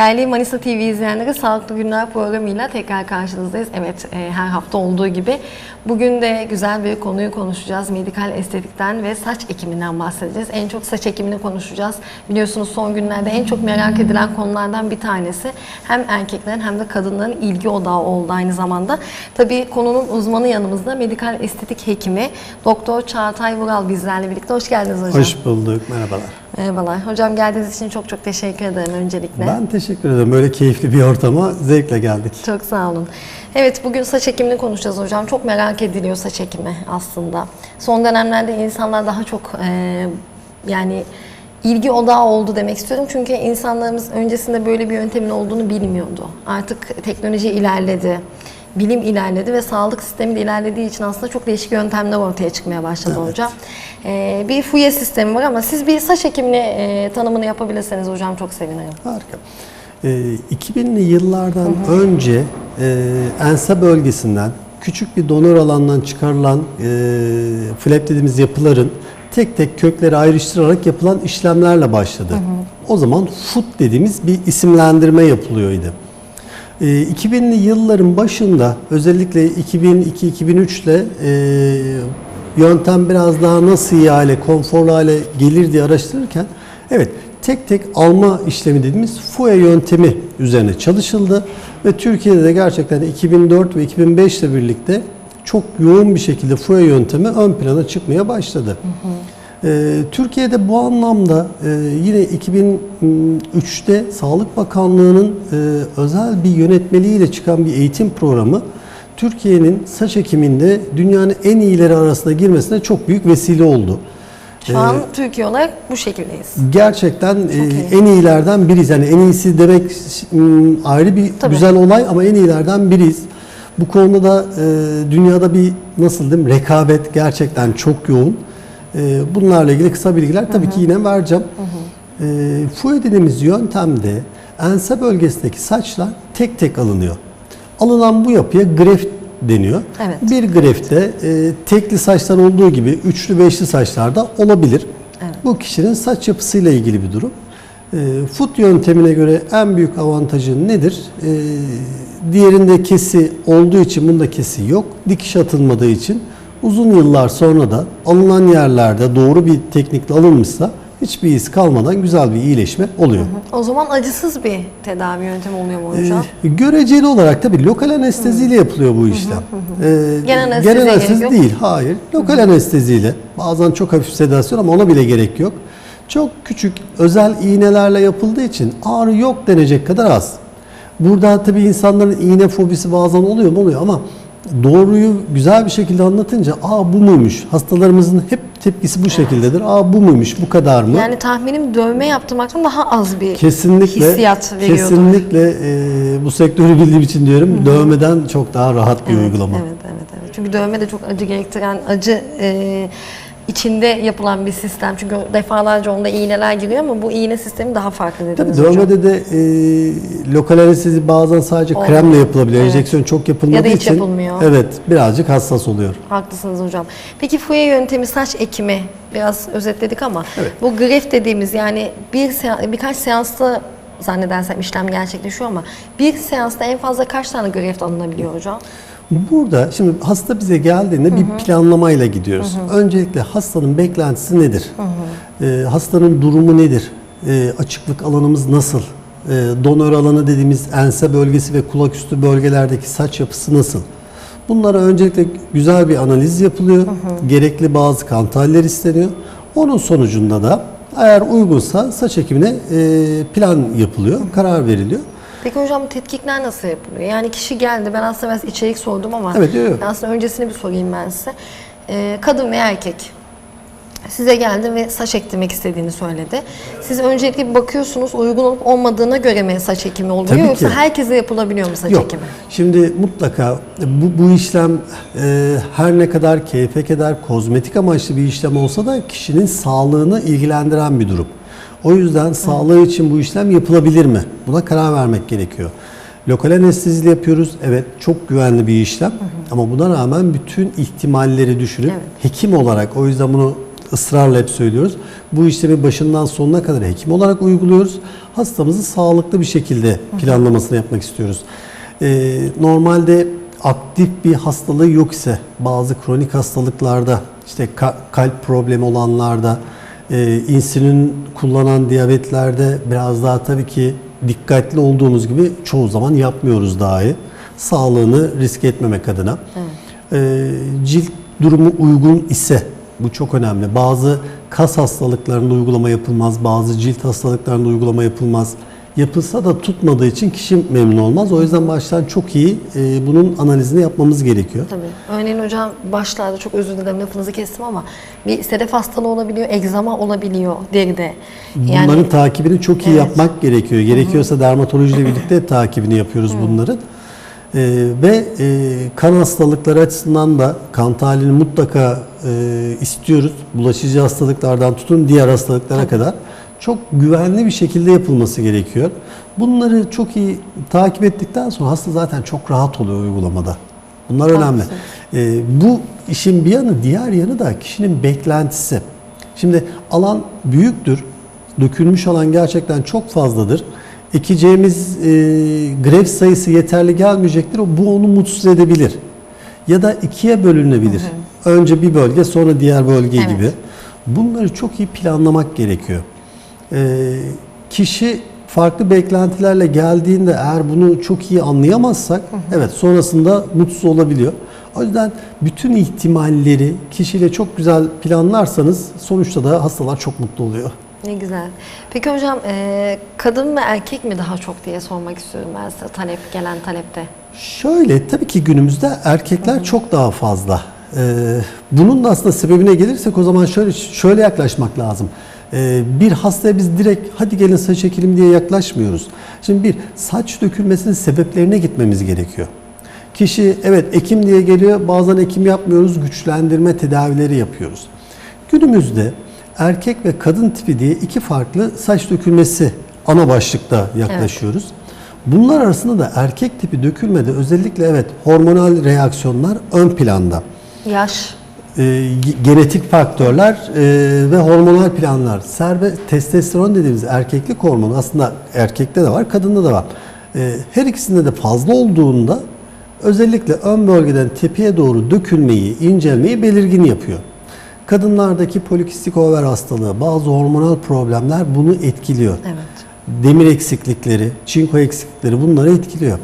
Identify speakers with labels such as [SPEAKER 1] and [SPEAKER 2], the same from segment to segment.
[SPEAKER 1] Değerli Manisa TV izleyenleri Sağlıklı Günler programıyla tekrar karşınızdayız. Evet e, her hafta olduğu gibi bugün de güzel bir konuyu konuşacağız. Medikal estetikten ve saç ekiminden bahsedeceğiz. En çok saç ekimini konuşacağız. Biliyorsunuz son günlerde en çok merak edilen konulardan bir tanesi. Hem erkeklerin hem de kadınların ilgi odağı oldu aynı zamanda. Tabii konunun uzmanı yanımızda medikal estetik hekimi Doktor Çağatay Vural bizlerle birlikte. Hoş geldiniz hocam.
[SPEAKER 2] Hoş bulduk, merhabalar.
[SPEAKER 1] Merhabalar. Hocam geldiğiniz için çok çok teşekkür ederim öncelikle.
[SPEAKER 2] Ben teşekkür ederim. Böyle keyifli bir ortama zevkle geldik.
[SPEAKER 1] Çok sağ olun. Evet bugün saç ekimini konuşacağız hocam. Çok merak ediliyor saç ekimi aslında. Son dönemlerde insanlar daha çok e, yani ilgi odağı oldu demek istiyorum. Çünkü insanlarımız öncesinde böyle bir yöntemin olduğunu bilmiyordu. Artık teknoloji ilerledi. Bilim ilerledi ve sağlık sistemi de ilerlediği için aslında çok değişik yöntemler ortaya çıkmaya başladı hocam. E, bir fuye sistemi var ama siz bir saç ekimini e, tanımını yapabilirseniz hocam çok sevinirim.
[SPEAKER 2] Harika. Ee, 2000'li yıllardan önce e, ense bölgesinden küçük bir donör alandan çıkarılan e, flap dediğimiz yapıların tek tek kökleri ayrıştırarak yapılan işlemlerle başladı. O zaman foot dediğimiz bir isimlendirme yapılıyordu. E, 2000'li yılların başında özellikle 2002-2003 ile e, yöntem biraz daha nasıl iyi hale, konforlu hale gelir diye araştırırken evet tek tek alma işlemi dediğimiz FUE yöntemi üzerine çalışıldı ve Türkiye'de de gerçekten 2004 ve 2005 ile birlikte çok yoğun bir şekilde FUE yöntemi ön plana çıkmaya başladı. Ee, Türkiye'de bu anlamda e, yine 2003'te Sağlık Bakanlığı'nın e, özel bir yönetmeliğiyle çıkan bir eğitim programı Türkiye'nin saç ekiminde dünyanın en iyileri arasına girmesine çok büyük vesile oldu.
[SPEAKER 1] Şu an Türkiye olarak bu şekildeyiz.
[SPEAKER 2] Gerçekten e, en iyilerden biriyiz. Yani en iyisi demek m, ayrı bir
[SPEAKER 1] Tabii.
[SPEAKER 2] güzel olay ama en iyilerden biriyiz. Bu konuda da e, dünyada bir nasıl diyeyim rekabet gerçekten çok yoğun. E, bunlarla ilgili kısa bilgiler tabii ki yine vereceğim. E, FUE dediğimiz yöntemde ense bölgesindeki saçlar tek tek alınıyor. Alınan bu yapıya greft deniyor.
[SPEAKER 1] Evet.
[SPEAKER 2] Bir grefte e, tekli saçlar olduğu gibi üçlü beşli saçlar da olabilir. Bu kişinin saç yapısıyla ilgili bir durum. E, foot yöntemine göre en büyük avantajı nedir? E, diğerinde kesi olduğu için bunda kesi yok. Dikiş atılmadığı için uzun yıllar sonra da alınan yerlerde doğru bir teknikle alınmışsa hiçbir iz kalmadan güzel bir iyileşme oluyor.
[SPEAKER 1] O zaman acısız bir tedavi yöntemi oluyor mu hocam?
[SPEAKER 2] Ee, göreceli olarak tabii lokal anesteziyle yapılıyor bu işlem. Ee,
[SPEAKER 1] Genel anesteziye gerek
[SPEAKER 2] anestezi
[SPEAKER 1] yok.
[SPEAKER 2] değil, hayır. Lokal anesteziyle, bazen çok hafif sedasyon ama ona bile gerek yok. Çok küçük özel iğnelerle yapıldığı için ağrı yok denecek kadar az. Burada tabii insanların iğne fobisi bazen oluyor mu oluyor ama doğruyu güzel bir şekilde anlatınca aa bu muymuş? Hastalarımızın hep tepkisi bu şekildedir. Aa bu muymuş? Bu kadar mı?
[SPEAKER 1] Yani tahminim dövme yaptırmaktan daha az bir
[SPEAKER 2] Kesinlikle,
[SPEAKER 1] hissiyat veriyordur.
[SPEAKER 2] kesinlikle e, bu sektörü bildiğim için diyorum dövmeden çok daha rahat bir uygulama.
[SPEAKER 1] Evet, evet, evet. Çünkü dövme de çok acı gerektiren, acı e, içinde yapılan bir sistem. Çünkü defalarca onda iğneler giriyor ama bu iğne sistemi daha farklı dediniz
[SPEAKER 2] Tabii
[SPEAKER 1] hocam.
[SPEAKER 2] dövmede de e, lokal anestezi bazen sadece
[SPEAKER 1] Olmuyor.
[SPEAKER 2] kremle yapılabiliyor.
[SPEAKER 1] Evet.
[SPEAKER 2] Enjeksiyon çok yapılmadığı
[SPEAKER 1] Ya da hiç
[SPEAKER 2] için
[SPEAKER 1] yapılmıyor.
[SPEAKER 2] evet birazcık hassas oluyor.
[SPEAKER 1] Haklısınız hocam. Peki fuye yöntemi saç ekimi biraz özetledik ama bu greft dediğimiz yani bir sean- birkaç seansta zannedersem işlem gerçekleşiyor ama bir seansta en fazla kaç tane greft alınabiliyor hocam?
[SPEAKER 2] Burada şimdi hasta bize geldiğinde bir planlamayla gidiyoruz. Öncelikle hastanın beklentisi nedir? Ee, hastanın durumu nedir? Ee, açıklık alanımız nasıl? Ee, donör alanı dediğimiz ense bölgesi ve kulak üstü bölgelerdeki saç yapısı nasıl? Bunlara öncelikle güzel bir analiz yapılıyor. Gerekli bazı kan tahliller isteniyor. Onun sonucunda da eğer uygunsa saç ekimine e, plan yapılıyor, karar veriliyor.
[SPEAKER 1] Peki hocam tetkikler nasıl yapılıyor? Yani kişi geldi ben aslında biraz içerik sordum ama
[SPEAKER 2] Evet,
[SPEAKER 1] ben aslında öncesini bir sorayım ben size. Ee, kadın ve erkek size geldi ve saç ektirmek istediğini söyledi. Siz öncelikle bir bakıyorsunuz uygun olup olmadığına göre mi saç ekimi oluyor
[SPEAKER 2] Tabii
[SPEAKER 1] yoksa
[SPEAKER 2] ki.
[SPEAKER 1] herkese yapılabiliyor mu saç
[SPEAKER 2] Yok.
[SPEAKER 1] ekimi?
[SPEAKER 2] Şimdi mutlaka bu, bu işlem e, her ne kadar keyfe keder kozmetik amaçlı bir işlem olsa da kişinin sağlığını ilgilendiren bir durum. O yüzden sağlığı için bu işlem yapılabilir mi? Buna karar vermek gerekiyor. Lokal anesteziyle yapıyoruz. Evet çok güvenli bir işlem. Ama buna rağmen bütün ihtimalleri düşünüp
[SPEAKER 1] Evet.
[SPEAKER 2] hekim olarak o yüzden bunu ısrarla hep söylüyoruz. Bu işlemi başından sonuna kadar hekim olarak uyguluyoruz. Hastamızı sağlıklı bir şekilde planlamasını yapmak istiyoruz. Ee, normalde aktif bir hastalığı yok ise bazı kronik hastalıklarda işte ka- kalp problemi olanlarda e, insülin kullanan diyabetlerde biraz daha tabii ki dikkatli olduğumuz gibi çoğu zaman yapmıyoruz dahi. Sağlığını risk etmemek adına. E, cilt durumu uygun ise bu çok önemli. Bazı kas hastalıklarında uygulama yapılmaz, bazı cilt hastalıklarında uygulama yapılmaz. Yapılsa da tutmadığı için kişi memnun olmaz. O yüzden baştan çok iyi e, bunun analizini yapmamız gerekiyor.
[SPEAKER 1] Tabii. Örneğin hocam başlarda çok özür dilerim lafınızı kestim ama bir sedef hastalığı olabiliyor, egzama olabiliyor deride.
[SPEAKER 2] Bunların takibini çok iyi
[SPEAKER 1] Evet.
[SPEAKER 2] yapmak gerekiyor. Gerekiyorsa dermatolojiyle birlikte takibini yapıyoruz bunların. Ee, ve e, kan hastalıkları açısından da kan tahlilini mutlaka e, istiyoruz. Bulaşıcı hastalıklardan tutun diğer hastalıklara kadar çok güvenli bir şekilde yapılması gerekiyor. Bunları çok iyi takip ettikten sonra hasta zaten çok rahat oluyor uygulamada. Bunlar önemli. Ee, bu işin bir yanı, diğer yanı da kişinin beklentisi. Şimdi alan büyüktür. Dökülmüş alan gerçekten çok fazladır. Ekeceğimiz e, grev sayısı yeterli gelmeyecektir. Bu onu mutsuz edebilir. Ya da ikiye bölünebilir. Önce bir bölge sonra diğer bölge
[SPEAKER 1] Evet.
[SPEAKER 2] gibi. Bunları çok iyi planlamak gerekiyor. Ee, kişi farklı beklentilerle geldiğinde eğer bunu çok iyi anlayamazsak evet sonrasında mutsuz olabiliyor. O yüzden bütün ihtimalleri kişiyle çok güzel planlarsanız sonuçta da hastalar çok mutlu oluyor.
[SPEAKER 1] Ne güzel. Peki hocam e, kadın mı erkek mi daha çok diye sormak istiyorum ben size talep gelen talepte.
[SPEAKER 2] Şöyle tabii ki günümüzde erkekler çok daha fazla. Ee, bunun da aslında sebebine gelirsek o zaman şöyle şöyle yaklaşmak lazım. Ee, bir hastaya biz direkt hadi gelin saç ekelim diye yaklaşmıyoruz. Şimdi bir saç dökülmesinin sebeplerine gitmemiz gerekiyor. Kişi evet ekim diye geliyor bazen ekim yapmıyoruz güçlendirme tedavileri yapıyoruz. Günümüzde erkek ve kadın tipi diye iki farklı saç dökülmesi ana başlıkta yaklaşıyoruz. Bunlar arasında da erkek tipi dökülmede özellikle evet hormonal reaksiyonlar ön planda.
[SPEAKER 1] Yaş.
[SPEAKER 2] Ee, genetik faktörler e, ve hormonal planlar. Serbe testosteron dediğimiz erkeklik hormonu aslında erkekte de var, kadında da var. Ee, her ikisinde de fazla olduğunda özellikle ön bölgeden tepeye doğru dökülmeyi, incelmeyi belirgin yapıyor. Kadınlardaki polikistik over hastalığı, bazı hormonal problemler bunu etkiliyor.
[SPEAKER 1] Evet.
[SPEAKER 2] Demir eksiklikleri, çinko eksiklikleri bunları etkiliyor.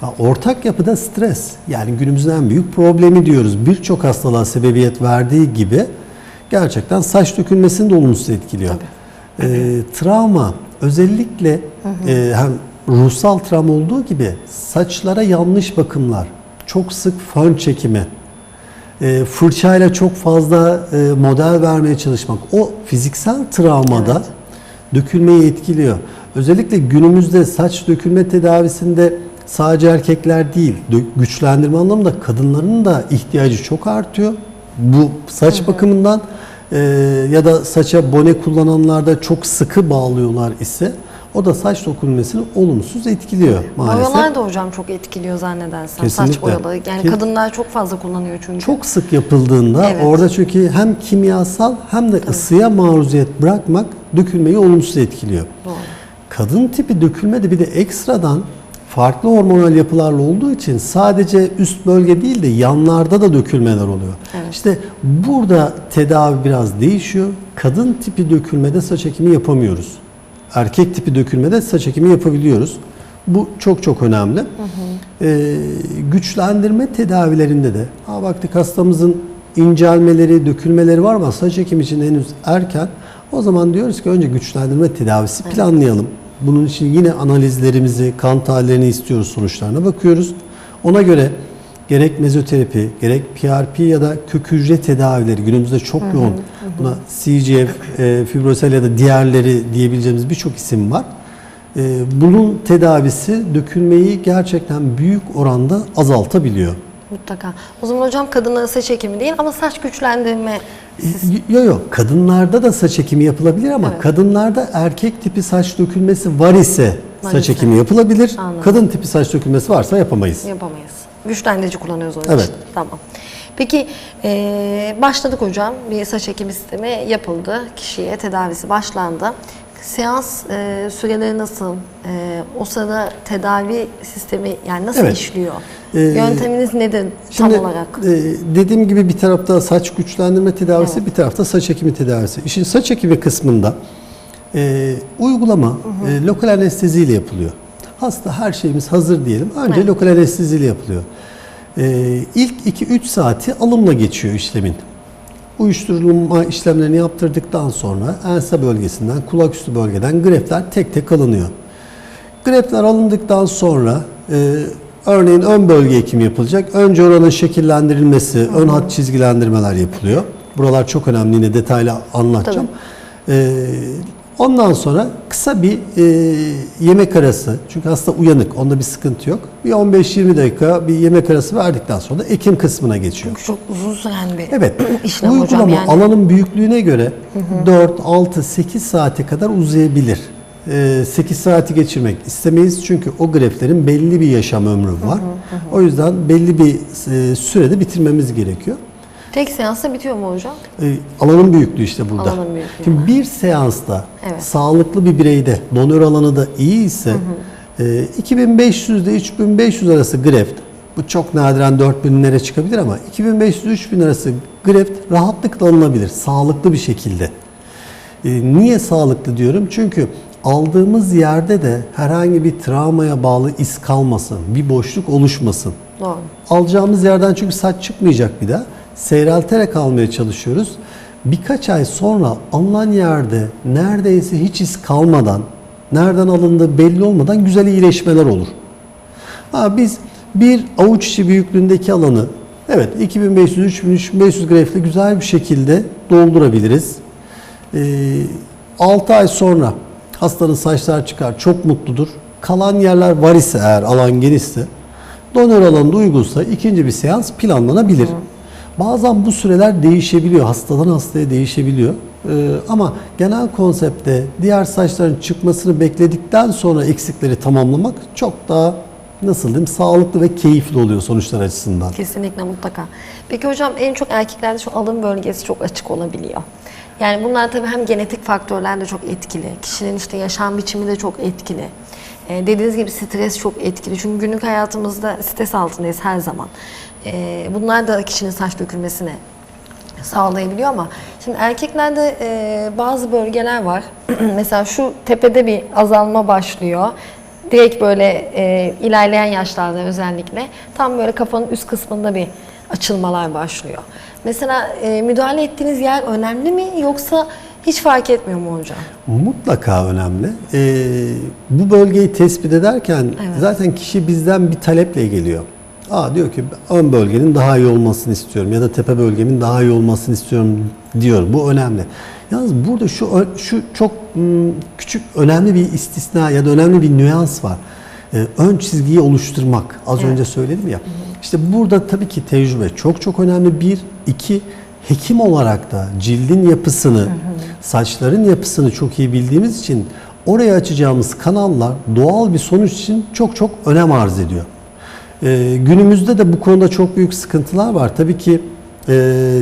[SPEAKER 2] Ha, Ortak yapıda stres. Yani günümüzün en büyük problemi diyoruz. Birçok hastalığa sebebiyet verdiği gibi gerçekten saç dökülmesini de olumsuz etkiliyor. Ee, travma özellikle e, hem ruhsal travma olduğu gibi saçlara yanlış bakımlar, çok sık fön çekimi, e, fırçayla çok fazla e, model vermeye çalışmak o fiziksel travmada
[SPEAKER 1] Evet.
[SPEAKER 2] dökülmeyi etkiliyor. Özellikle günümüzde saç dökülme tedavisinde sadece erkekler değil, güçlendirme anlamında kadınların da ihtiyacı çok artıyor. Bu saç bakımından e, ya da saça bone kullananlarda çok sıkı bağlıyorlar ise o da saç dökülmesini olumsuz etkiliyor maalesef.
[SPEAKER 1] Boyalar da hocam çok etkiliyor zannedersem. Saç
[SPEAKER 2] Kesinlikle.
[SPEAKER 1] boyaları. Yani
[SPEAKER 2] Ki-
[SPEAKER 1] kadınlar çok fazla kullanıyor çünkü.
[SPEAKER 2] Çok sık yapıldığında
[SPEAKER 1] Evet.
[SPEAKER 2] orada çünkü hem kimyasal hem de ısıya maruziyet bırakmak dökülmeyi olumsuz etkiliyor.
[SPEAKER 1] Doğru.
[SPEAKER 2] Kadın tipi dökülme de bir de ekstradan farklı hormonal yapılarla olduğu için sadece üst bölge değil de yanlarda da dökülmeler oluyor.
[SPEAKER 1] Evet.
[SPEAKER 2] İşte burada tedavi biraz değişiyor. Kadın tipi dökülmede saç ekimi yapamıyoruz. Erkek tipi dökülmede saç ekimi yapabiliyoruz. Bu çok çok önemli. Ee, güçlendirme tedavilerinde de ha baktık hastamızın incelmeleri, dökülmeleri var ama saç ekimi için henüz erken. O zaman diyoruz ki önce güçlendirme tedavisi planlayalım. Bunun için yine analizlerimizi, kan tahlillerini istiyoruz, sonuçlarına bakıyoruz. Ona göre gerek mezoterapi, gerek PRP ya da kök hücre tedavileri günümüzde çok yoğun. Buna CGF, e, fibrosel ya da diğerleri diyebileceğimiz birçok isim var. E, bunun tedavisi dökülmeyi gerçekten büyük oranda azaltabiliyor.
[SPEAKER 1] Mutlaka. O zaman hocam kadınlara saç ekimi değil ama saç güçlendirme.
[SPEAKER 2] Yok yok kadınlarda da saç ekimi yapılabilir ama
[SPEAKER 1] Evet.
[SPEAKER 2] kadınlarda erkek tipi saç dökülmesi var ise
[SPEAKER 1] Var
[SPEAKER 2] saç ekimi yapılabilir.
[SPEAKER 1] Anladım.
[SPEAKER 2] Kadın tipi saç dökülmesi varsa yapamayız.
[SPEAKER 1] Yapamayız. Güçlendirici kullanıyoruz onun
[SPEAKER 2] Evet.
[SPEAKER 1] için. Tamam. Peki e, başladık hocam. Bir saç ekimi sistemi yapıldı. Kişiye tedavisi başlandı. Seans e, süreleri nasıl? E, o sırada tedavi sistemi yani nasıl
[SPEAKER 2] Evet.
[SPEAKER 1] işliyor?
[SPEAKER 2] Ee,
[SPEAKER 1] Yönteminiz nedir tam olarak?
[SPEAKER 2] e, dediğim gibi bir tarafta saç güçlendirme tedavisi, bir tarafta saç ekimi tedavisi. İşin saç ekimi kısmında e, uygulama e, lokal anesteziyle yapılıyor. Hasta her şeyimiz hazır diyelim. Önce
[SPEAKER 1] Evet.
[SPEAKER 2] lokal anesteziyle yapılıyor. E, ilk 2-3 saati alımla geçiyor işlemin. Uyuşturulma işlemlerini yaptırdıktan sonra ense bölgesinden, kulak üstü bölgeden grefler tek tek alınıyor. Grefler alındıktan sonra e, örneğin ön bölge ekimi yapılacak. Önce oranın şekillendirilmesi, ön hat çizgilendirmeler yapılıyor. Buralar çok önemli yine detaylı anlatacağım. E, ondan sonra kısa bir e, yemek arası. Çünkü hasta uyanık, onda bir sıkıntı yok. Bir 15-20 dakika bir yemek arası verdikten sonra da ekim kısmına geçiyor.
[SPEAKER 1] Çünkü çok uzun süren bir
[SPEAKER 2] Evet.
[SPEAKER 1] işlem
[SPEAKER 2] Uygulama
[SPEAKER 1] hocam yani.
[SPEAKER 2] alanın büyüklüğüne göre 4, 6, 8 saate kadar uzayabilir. Ee, 8 saati geçirmek istemeyiz çünkü o greflerin belli bir yaşam ömrü var. O yüzden belli bir e, sürede bitirmemiz gerekiyor.
[SPEAKER 1] Tek seansta bitiyor mu hocam?
[SPEAKER 2] Ee, alanın büyüklüğü işte burada.
[SPEAKER 1] Alanın büyüklüğü
[SPEAKER 2] Şimdi bir seansta
[SPEAKER 1] Evet.
[SPEAKER 2] sağlıklı bir bireyde donör alanı da iyi ise e, 2500 ile 3500 arası greft bu çok nadiren 4000'lere çıkabilir ama 2500-3000 arası greft rahatlıkla alınabilir sağlıklı bir şekilde. E, niye sağlıklı diyorum? Çünkü aldığımız yerde de herhangi bir travmaya bağlı iz kalmasın, bir boşluk oluşmasın.
[SPEAKER 1] Doğru.
[SPEAKER 2] Alacağımız yerden çünkü saç çıkmayacak bir daha. Seyrelterek almaya çalışıyoruz. Birkaç ay sonra alınan yerde neredeyse hiç iz kalmadan, nereden alındığı belli olmadan güzel iyileşmeler olur. Ha, biz bir avuç içi büyüklüğündeki alanı evet 2500-3500 grefle güzel bir şekilde doldurabiliriz. Ee, 6 ay sonra hastanın saçlar çıkar, çok mutludur. Kalan yerler var ise eğer alan genişse, donör alanı uygunsa ikinci bir seans planlanabilir. Bazen bu süreler değişebiliyor, hastadan hastaya değişebiliyor. Ee, ama genel konsepte diğer saçların çıkmasını bekledikten sonra eksikleri tamamlamak çok daha nasıl diyeyim sağlıklı ve keyifli oluyor sonuçlar açısından.
[SPEAKER 1] Kesinlikle mutlaka. Peki hocam en çok erkeklerde şu alın bölgesi çok açık olabiliyor. Yani bunlar tabii hem genetik faktörler de çok etkili. Kişinin işte yaşam biçimi de çok etkili. Ee, dediğiniz gibi stres çok etkili. Çünkü günlük hayatımızda stres altındayız her zaman. Ee, bunlar da kişinin saç dökülmesine sağlayabiliyor ama şimdi erkeklerde e, bazı bölgeler var. Mesela şu tepede bir azalma başlıyor. Direkt böyle e, ilerleyen yaşlarda özellikle tam böyle kafanın üst kısmında bir açılmalar başlıyor. Mesela e, müdahale ettiğiniz yer önemli mi yoksa hiç fark etmiyor mu hocam?
[SPEAKER 2] Mutlaka önemli. Ee, bu bölgeyi tespit ederken zaten kişi bizden bir taleple geliyor. Aa diyor ki ön bölgenin daha iyi olmasını istiyorum ya da tepe bölgemin daha iyi olmasını istiyorum diyor. Bu önemli. Yalnız burada şu şu çok küçük önemli bir istisna ya da önemli bir nüans var. Ee, ön çizgiyi oluşturmak. Az önce söyledim ya. İşte burada tabii ki tecrübe çok çok önemli. Bir, iki hekim olarak da cildin yapısını, saçların yapısını çok iyi bildiğimiz için oraya açacağımız kanallar doğal bir sonuç için çok çok önem arz ediyor. Ee, günümüzde de bu konuda çok büyük sıkıntılar var. Tabii ki e,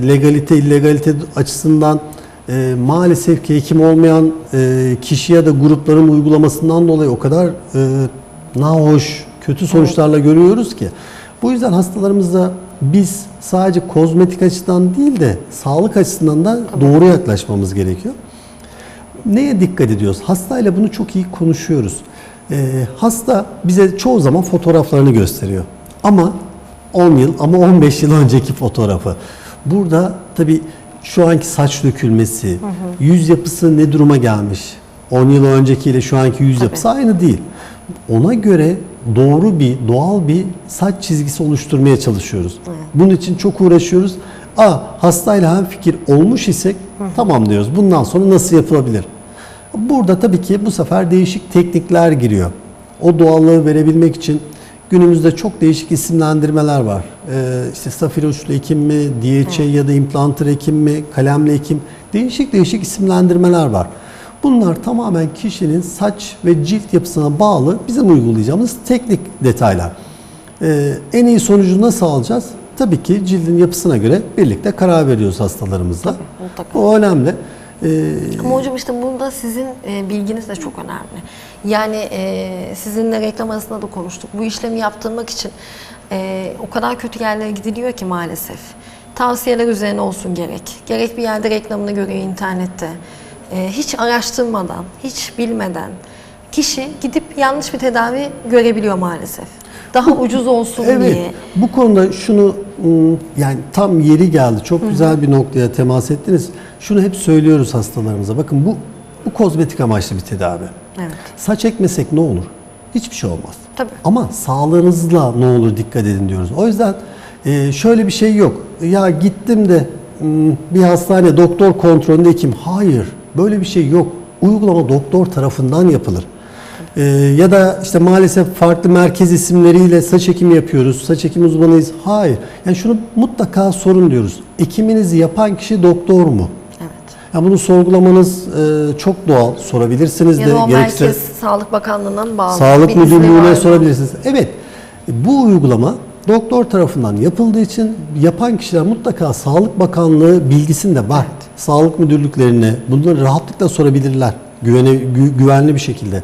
[SPEAKER 2] legalite, illegalite açısından e, maalesef ki hekim olmayan e, kişi ya da grupların uygulamasından dolayı o kadar e, nahoş, kötü sonuçlarla görüyoruz ki. Bu yüzden hastalarımızda biz sadece kozmetik açıdan değil de sağlık açısından da doğru yaklaşmamız gerekiyor. Neye dikkat ediyoruz? Hastayla bunu çok iyi konuşuyoruz. Ee, hasta bize çoğu zaman fotoğraflarını gösteriyor. Ama 10 yıl ama 15 yıl önceki fotoğrafı. Burada tabii şu anki saç dökülmesi, yüz yapısı ne duruma gelmiş? 10 yıl öncekiyle şu anki yüz yapısı aynı değil. Ona göre doğru bir, doğal bir saç çizgisi oluşturmaya çalışıyoruz. Bunun için çok uğraşıyoruz. A, hastayla hem fikir olmuş isek tamam diyoruz. Bundan sonra nasıl yapılabilir? Burada tabii ki bu sefer değişik teknikler giriyor. O doğallığı verebilmek için günümüzde çok değişik isimlendirmeler var. Ee, işte safir uçlu ekim mi, DHA ya da implantır ekim mi, kalemli ekim değişik değişik isimlendirmeler var. Bunlar tamamen kişinin saç ve cilt yapısına bağlı bizim uygulayacağımız teknik detaylar. Ee, en iyi sonucu nasıl alacağız? tabii ki cildin yapısına göre birlikte karar veriyoruz hastalarımızla.
[SPEAKER 1] mutlaka.
[SPEAKER 2] O önemli. Ee,
[SPEAKER 1] Ama hocam işte bunda sizin e, bilginiz de çok önemli. Yani e, sizinle reklam arasında da konuştuk. Bu işlemi yaptırmak için e, o kadar kötü yerlere gidiliyor ki maalesef. Tavsiyeler üzerine olsun gerek. Gerek bir yerde reklamını görüyor internette. E, hiç araştırmadan, hiç bilmeden kişi gidip yanlış bir tedavi görebiliyor maalesef. Daha ucuz olsun
[SPEAKER 2] Evet.
[SPEAKER 1] diye.
[SPEAKER 2] Bu konuda şunu yani tam yeri geldi. Çok güzel bir noktaya temas ettiniz. Şunu hep söylüyoruz hastalarımıza. Bakın bu bu kozmetik amaçlı bir tedavi.
[SPEAKER 1] Evet.
[SPEAKER 2] Saç ekmesek ne olur? Hiçbir şey olmaz.
[SPEAKER 1] Tabii.
[SPEAKER 2] Ama sağlığınızla ne olur dikkat edin diyoruz. O yüzden e, şöyle bir şey yok. Ya gittim de bir hastane doktor kontrolünde hekim. Hayır. Böyle bir şey yok. Uygulama doktor tarafından yapılır. Ee, ya da işte maalesef farklı merkez isimleriyle saç ekimi yapıyoruz. Saç ekimi uzmanıyız. Hayır. Yani şunu mutlaka sorun diyoruz. Ekiminizi yapan kişi doktor mu?
[SPEAKER 1] Evet.
[SPEAKER 2] Yani bunu sorgulamanız e, çok doğal. Sorabilirsiniz
[SPEAKER 1] Ya
[SPEAKER 2] de.
[SPEAKER 1] o
[SPEAKER 2] gerekirse-
[SPEAKER 1] merkez Sağlık Bakanlığı'ndan bağlı.
[SPEAKER 2] Sağlık Müdürlüğü'ne sorabilirsiniz. Evet. Bu uygulama doktor tarafından yapıldığı için yapan kişiler mutlaka Sağlık Bakanlığı bilgisinde var. Sağlık müdürlüklerine bunları rahatlıkla sorabilirler. Güvene, gü- güvenli bir şekilde.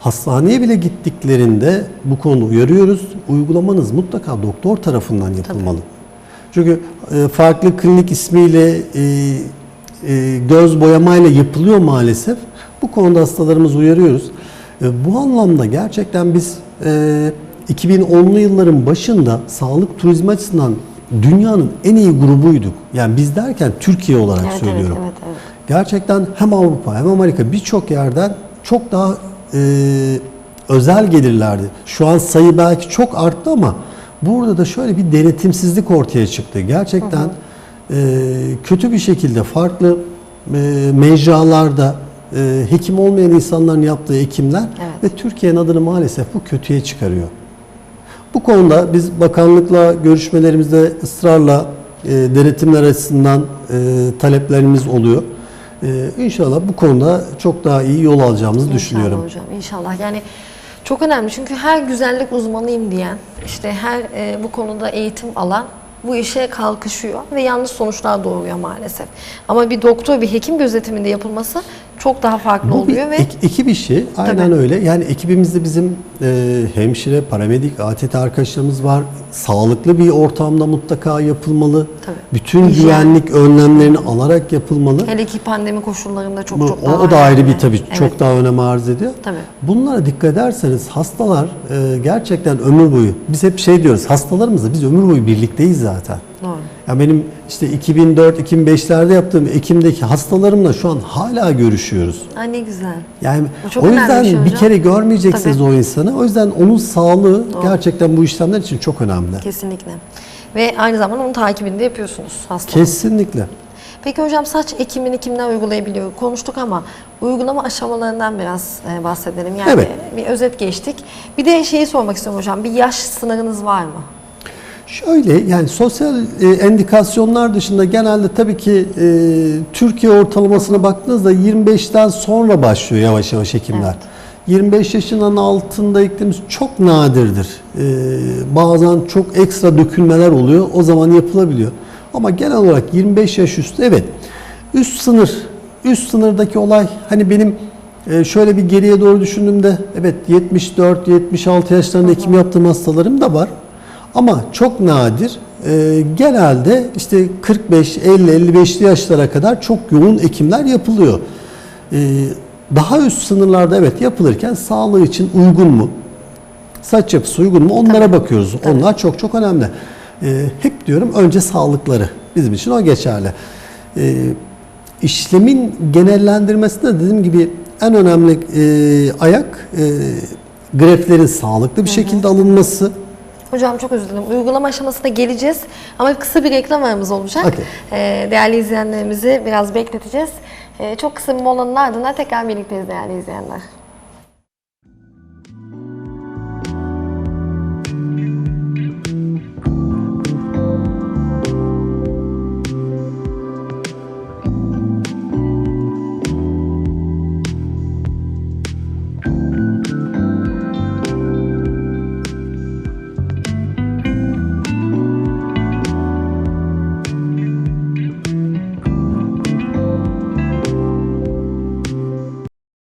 [SPEAKER 2] Hastaneye bile gittiklerinde bu konuda uyarıyoruz. Uygulamanız mutlaka doktor tarafından yapılmalı. Çünkü e, farklı klinik ismiyle e, e, göz boyamayla yapılıyor maalesef. Bu konuda hastalarımızı uyarıyoruz. E, bu anlamda gerçekten biz e, 2010'lu yılların başında sağlık turizmi açısından dünyanın en iyi grubuyduk. Yani biz derken Türkiye olarak
[SPEAKER 1] Evet,
[SPEAKER 2] söylüyorum.
[SPEAKER 1] evet, evet, evet.
[SPEAKER 2] Gerçekten hem Avrupa hem Amerika birçok yerden çok daha e, özel gelirlerdi. Şu an sayı belki çok arttı ama burada da şöyle bir denetimsizlik ortaya çıktı. Gerçekten e, kötü bir şekilde farklı e, mecralarda e, hekim olmayan insanların yaptığı ekimler
[SPEAKER 1] Evet.
[SPEAKER 2] ve Türkiye'nin adını maalesef bu kötüye çıkarıyor. Bu konuda biz bakanlıkla görüşmelerimizde ısrarla e, denetimler açısından e, taleplerimiz oluyor. E, inşallah bu konuda çok daha iyi yol alacağımızı düşünüyorum.
[SPEAKER 1] İnşallah hocam inşallah. Yani çok önemli çünkü her güzellik uzmanıyım diyen, işte her e, bu konuda eğitim alan bu işe kalkışıyor ve yanlış sonuçlar doğuruyor maalesef. Ama bir doktor, bir hekim gözetiminde yapılması çok daha farklı
[SPEAKER 2] Bu bir
[SPEAKER 1] oluyor ve
[SPEAKER 2] ek- ekip işi. Aynen
[SPEAKER 1] Tabii.
[SPEAKER 2] öyle. Yani ekibimizde bizim e, hemşire, paramedik, ATT arkadaşlarımız var. Sağlıklı bir ortamda mutlaka yapılmalı.
[SPEAKER 1] Tabii.
[SPEAKER 2] Bütün
[SPEAKER 1] Hijyen.
[SPEAKER 2] güvenlik önlemlerini alarak yapılmalı.
[SPEAKER 1] hele ki pandemi koşullarında çok
[SPEAKER 2] Bu,
[SPEAKER 1] çok
[SPEAKER 2] o,
[SPEAKER 1] daha
[SPEAKER 2] o da ayrı
[SPEAKER 1] önemli.
[SPEAKER 2] bir tabii
[SPEAKER 1] Evet.
[SPEAKER 2] çok daha önem arz ediyor.
[SPEAKER 1] Tabii.
[SPEAKER 2] Bunlara dikkat ederseniz hastalar e, gerçekten ömür boyu biz hep şey diyoruz hastalarımızla biz ömür boyu birlikteyiz zaten.
[SPEAKER 1] Doğru.
[SPEAKER 2] Ya benim işte 2004-2005'lerde yaptığım Ekim'deki hastalarımla şu an hala görüşüyoruz.
[SPEAKER 1] Ay ne güzel.
[SPEAKER 2] Yani o yüzden
[SPEAKER 1] bir şey
[SPEAKER 2] bir
[SPEAKER 1] hocam.
[SPEAKER 2] kere görmeyeceksiniz
[SPEAKER 1] Tabii.
[SPEAKER 2] o insanı. O yüzden onun sağlığı gerçekten bu işlemler için çok önemli.
[SPEAKER 1] Kesinlikle. Ve aynı zamanda onun takibini de yapıyorsunuz hastanın.
[SPEAKER 2] Kesinlikle.
[SPEAKER 1] Peki hocam saç ekimini kimler uygulayabiliyor? Konuştuk ama uygulama aşamalarından biraz e, bahsedelim. Yani
[SPEAKER 2] Evet.
[SPEAKER 1] bir özet geçtik. Bir de şeyi sormak istiyorum hocam. Bir yaş sınırınız var mı?
[SPEAKER 2] Şöyle yani sosyal e, endikasyonlar dışında genelde tabii ki e, Türkiye ortalamasına baktığınızda 25'ten sonra başlıyor yavaş yavaş hekimler. 25 yaşının altında ektiğimiz çok nadirdir. E, bazen çok ekstra dökülmeler oluyor. O zaman yapılabiliyor. Ama genel olarak 25 yaş üstü evet. Üst sınır, üst sınırdaki olay hani benim e, şöyle bir geriye doğru düşündüğümde evet 74-76 yaşlarında ekim yaptığım hastalarım da var. Ama çok nadir. Ee, genelde işte 45, 50, 55'li yaşlara kadar çok yoğun ekimler yapılıyor. Ee, daha üst sınırlarda evet yapılırken sağlığı için uygun mu? Saç yapısı uygun mu? Onlara bakıyoruz. Onlar çok çok önemli. Ee, hep diyorum önce sağlıkları. Bizim için o geçerli. Ee, işlemin genellendirmesinde dediğim gibi en önemli e, ayak e, greflerin sağlıklı bir şekilde alınması.
[SPEAKER 1] Hocam çok özür dilerim. Uygulama aşamasına geleceğiz. Ama kısa bir reklam aramız olacak.
[SPEAKER 2] Okey.
[SPEAKER 1] Ee, değerli izleyenlerimizi biraz bekleteceğiz. Ee, çok kısa bir molanın ardından tekrar birlikteyiz değerli izleyenler.